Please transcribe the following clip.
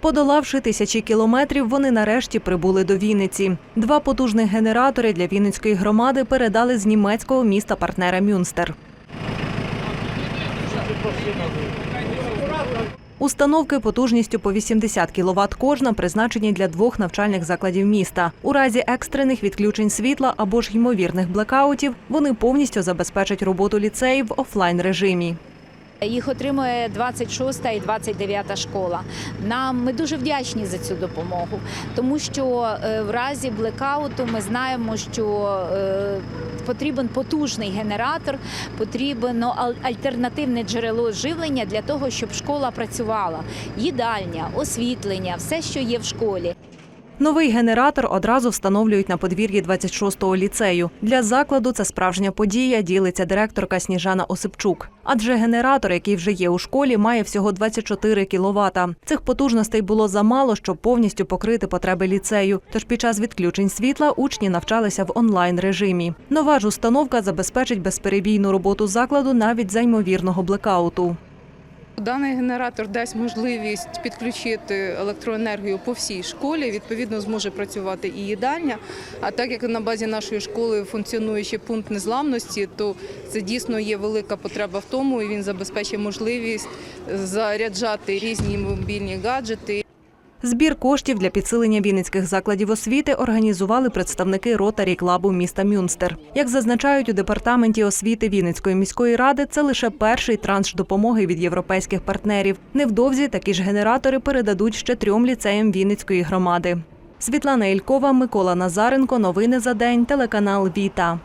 Подолавши тисячі кілометрів, вони нарешті прибули до Вінниці. Два потужних генератори для Вінницької громади передали з німецького міста партнера Мюнстер. Установки потужністю по 80 кВт кожна призначені для двох навчальних закладів міста. У разі екстрених відключень світла або ж ймовірних блекаутів вони повністю забезпечать роботу ліцеїв в офлайн режимі. Їх отримує 26 і 29 школа. Нам ми дуже вдячні за цю допомогу, тому що е, в разі блекауту ми знаємо, що е, потрібен потужний генератор, потрібно альтернативне джерело живлення для того, щоб школа працювала. Їдальня, освітлення, все, що є в школі. Новий генератор одразу встановлюють на подвір'ї 26-го ліцею. Для закладу це справжня подія, ділиться директорка Сніжана Осипчук. Адже генератор, який вже є у школі, має всього 24 кВт. Цих потужностей було замало, щоб повністю покрити потреби ліцею. Тож під час відключень світла учні навчалися в онлайн режимі. Нова ж установка забезпечить безперебійну роботу закладу навіть за ймовірного блекауту. Даний генератор дасть можливість підключити електроенергію по всій школі. Відповідно, зможе працювати і їдальня. А так як на базі нашої школи функціонує ще пункт незламності, то це дійсно є велика потреба в тому, і він забезпечить можливість заряджати різні мобільні гаджети. Збір коштів для підсилення вінницьких закладів освіти організували представники ротарі клабу міста Мюнстер. Як зазначають у департаменті освіти Вінницької міської ради, це лише перший транш допомоги від європейських партнерів. Невдовзі такі ж генератори передадуть ще трьом ліцеям Вінницької громади. Світлана Ількова, Микола Назаренко. Новини за день. Телеканал Віта.